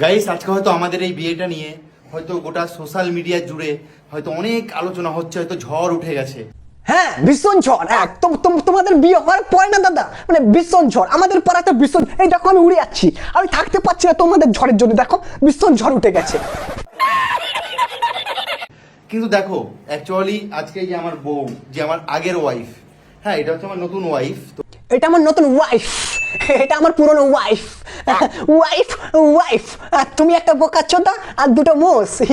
Guys আজকে হয়তো আমাদের এই বিয়েটা নিয়ে হয়তো গোটা সোশ্যাল মিডিয়া জুড়ে হয়তো অনেক আলোচনা হচ্ছে হয়তো ঝড় উঠে গেছে। হ্যাঁ ভীষণ ঝড়। তো- তোমাদের বিয়ে হওয়ার পরে না দাদা? মানে ভীষণ ঝড়। আমাদের পাড়াতে ভীষণ এই দেখো আমি উড়ে যাচ্ছি। আমি থাকতে পারছি না তোমাদের ঝড়ের জন্য। দেখো ভীষণ ঝড় উঠে গেছে। কিন্তু দেখো অ্যাকচুয়ালি আজকে যে আমার বউ যে আমার আগের ওয়াইফ হ্যাঁ এটা হচ্ছে আমার নতুন ওয়াইফ এটা আমার নতুন ওয়াইফ এটা আমার পুরনো ওয়াইফ ওয়াইফ ওয়াইফ তুমি একটা বোকা চোদা আর দুটো মোষ।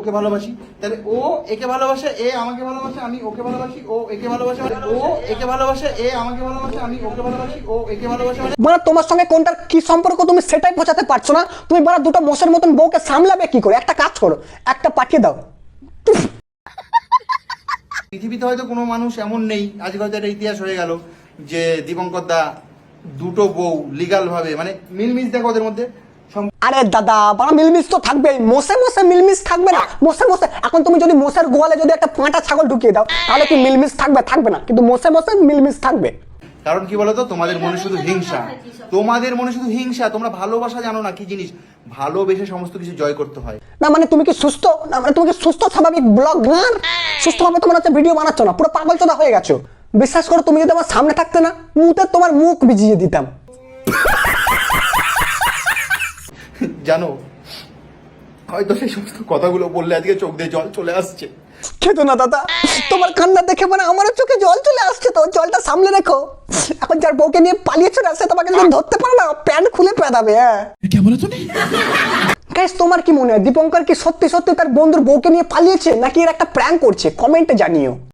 ওকে ভালোবাসি। তাহলে ও একে ভালোবাসে এ আমাকে ভালোবাসে আমি ওকে ভালোবাসি ও একে ভালোবাসে মানে ও একে ভালোবাসে এ আমাকে ভালোবাসে আমি ওকে ভালোবাসি ও একে ভালোবাসে মানে মানে তোমার সঙ্গে কোনটার কি সম্পর্ক তুমি সেটাই বোঝাতে পারছ না। তুমি বড় দুটো মোষের মতন বউকে সামলাবে কি করে? একটা কাজ করো একটা পাঠিয়ে দাও। পৃথিবীতে হয়তো কোনো মানুষ এমন নেই আজকে হয়তো একটা ইতিহাস হয়ে গেল যে দীপঙ্কর দা দুটো বউ লিগাল ভাবে মানে মিলমিশ দেখো ওদের মধ্যে। আরে দাদা বড় মিলমিস তো থাকবেই। মোষে মোষে মিলমিস থাকবে না। মোষে মোষে এখন তুমি যদি মোষের গোয়ালে যদি একটা পাঁটা ছাগল ঢুকিয়ে দাও তাহলে কি মিলমিস থাকবে? থাকবে না। কিন্তু মোষে মোষে মিলমিস থাকবে। কারণ কি বলতো? তোমাদের মনে শুধু হিংসা। তোমাদের মনে শুধু হিংসা। তোমরা ভালোবাসা জানো না কি জিনিস? ভালোবেসে সমস্ত কিছু জয় করতে হয়। না মানে তুমি কি সুস্থ? না মানে তুমি কি সুস্থ স্বাভাবিক ব্লগ গান সুস্থভাবে তোমার হচ্ছে ভিডিও বানাচ্ছ না। পুরো পাগল চোদা হয়ে গেছো। বিশ্বাস করো তুমি যদি আমার সামনে থাকতে না মুহূর্তে তোমার মুখ ভিজিয়ে দিতাম। জানো হয়তো সেই সমস্ত কথাগুলো বললে আজকে চোখ দিয়ে জল চলে আসছে। খেতো না দাদা। তোমার কান্না দেখে মানে আমারও চোখে জল চলে আসছে তো জলটা সামলে রেখো। এখন যার বউকে নিয়ে পালিয়েছো না সে তোমাকে যদি ধরতে পারে না প্যান্ট খুলে পেঁদাবে হ্যাঁ। গাইস তোমার কি মনে হয় দীপঙ্কর কি সত্যি সত্যি তার বন্ধুর বউকে নিয়ে পালিয়েছে নাকি এর একটা প্র্যাঙ্ক করছে? কমেন্টে জানিও।